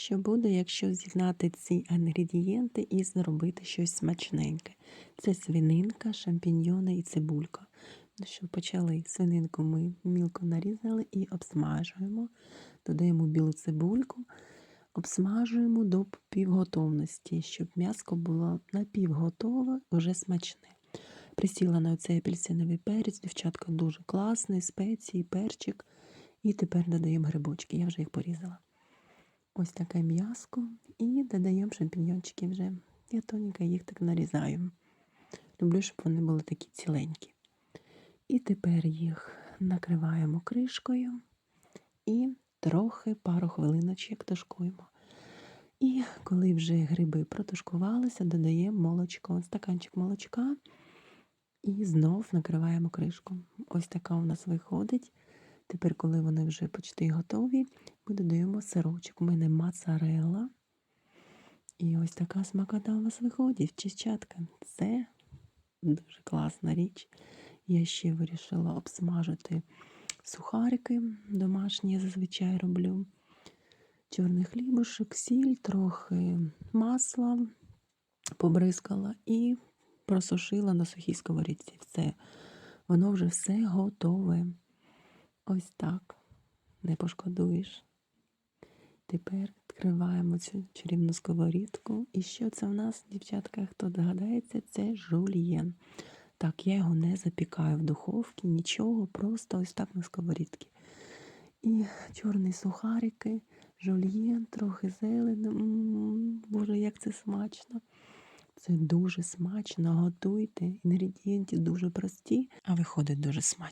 що буде, якщо з'єднати ці інгредієнти і зробити щось смачненьке. Це свининка, шампіньйони і цибулька. Ну що, почали. Свининку ми мілко нарізали і обсмажуємо. Додаємо білу цибульку, обсмажуємо до півготовності, щоб м'яско було напівготове, вже смачне. Присіла на оцей апельсиновий перець, дівчатка дуже класний, спеції, перчик. І тепер додаємо грибочки, я вже їх порізала. Ось таке м'яско. І додаємо шампіньйончики вже. Я тоненько їх так нарізаю. Люблю, щоб вони були такі ціленькі. І тепер їх накриваємо кришкою і трохи пару хвилиночок тушкуємо. І коли вже гриби протушкувалися, додаємо молочко, стаканчик молочка і знов накриваємо кришку. Ось така у нас виходить. Тепер, коли вони вже почти готові, ми додаємо сирочок. У мене моцарелла. І ось така смакота у вас виходить, чищатка. Це дуже класна річ. Я ще вирішила обсмажити сухарики. Домашні я зазвичай роблю. Чорний хлібушек, сіль, трохи масла побризкала і просушила на сухій сковорідці. Все. Воно вже все готове. Ось так. Не пошкодуєш. Тепер відкриваємо цю чарівну сковорідку. І що це в нас, дівчатка, хто догадається, це жульєн. Так, я його не запікаю в духовці, нічого, просто ось так на сковорідці. І чорні сухарики, жульєн, трохи зелень. М, Боже, як це смачно. Це дуже смачно. Готуйте. Інгредієнти дуже прості, а виходить дуже смачно.